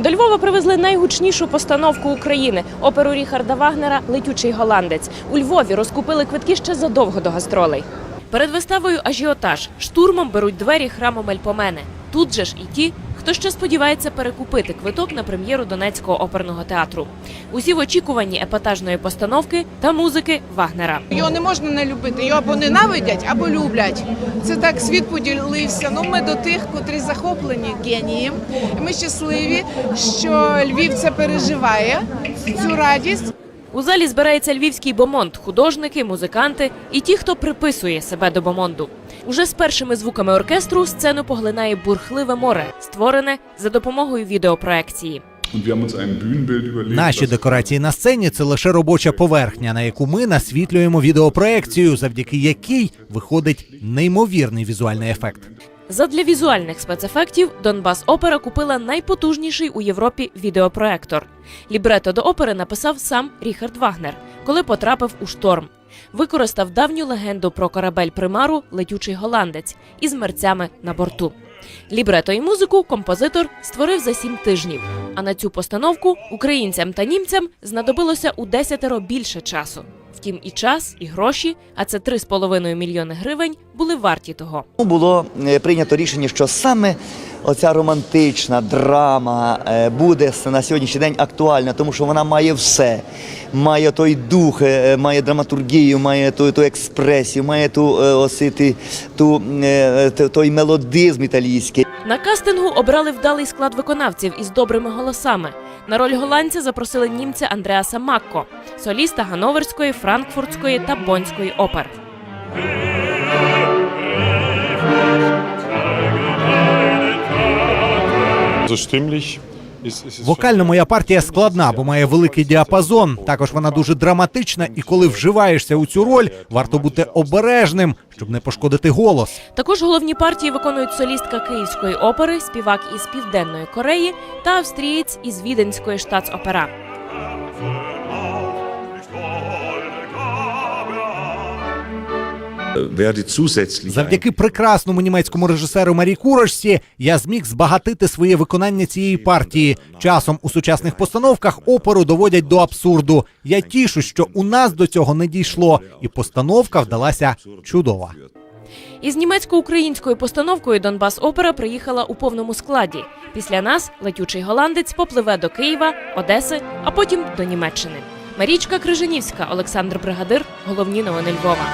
До Львова привезли найгучнішу постановку України оперу Ріхарда Вагнера Летючий голландець. У Львові розкупили квитки ще задовго до гастролей. Перед виставою ажіотаж штурмом беруть двері храму Мельпомени. Тут же ж і ті, хто ще сподівається перекупити квиток на прем'єру Донецького оперного театру. Усі в очікуванні епатажної постановки та музики Вагнера. Його не можна не любити. Його або ненавидять, або люблять. Це так світ поділився. Ну ми до тих, котрі захоплені генієм. Ми щасливі, що Львів це переживає цю радість. У залі збирається львівський бомонд, художники, музиканти і ті, хто приписує себе до бомонду. Уже з першими звуками оркестру сцену поглинає бурхливе море, створене за допомогою відеопроекції. Наші декорації на сцені це лише робоча поверхня, на яку ми насвітлюємо відеопроекцію, завдяки якій виходить неймовірний візуальний ефект. Задля візуальних спецефектів Донбас Опера купила найпотужніший у Європі відеопроектор. Лібрето до опери написав сам Ріхард Вагнер, коли потрапив у шторм. Використав давню легенду про корабель примару Летючий голландець із мерцями на борту. Лібрето і музику композитор створив за сім тижнів. А на цю постановку українцям та німцям знадобилося у десятеро більше часу. Втім, і час, і гроші, а це 3,5 мільйони гривень, були варті того. Було е, прийнято рішення, що саме оця романтична драма е, буде на сьогоднішній день актуальна, тому що вона має все. Має той дух, е, має драматургію, має ту, ту експресію, має ту е, осити, ту, е, той мелодизм італійський. На кастингу обрали вдалий склад виконавців із добрими голосами. На роль голландця запросили німця Андреаса Макко, соліста Гановерської, Франкфуртської та Бонської опер. Вокально моя партія складна, бо має великий діапазон. Також вона дуже драматична, і коли вживаєшся у цю роль, варто бути обережним, щоб не пошкодити голос. Також головні партії виконують солістка Київської опери, співак із Південної Кореї та австрієць із Віденської штатсопера. Завдяки прекрасному німецькому режисеру Марі Курошці я зміг збагатити своє виконання цієї партії. Часом у сучасних постановках оперу доводять до абсурду. Я тішу, що у нас до цього не дійшло, і постановка вдалася чудова. Із німецько-українською постановкою Донбас Опера приїхала у повному складі. Після нас летючий голландець попливе до Києва, Одеси, а потім до Німеччини. Марічка Крижанівська, Олександр Бригадир. Головні новини Львова.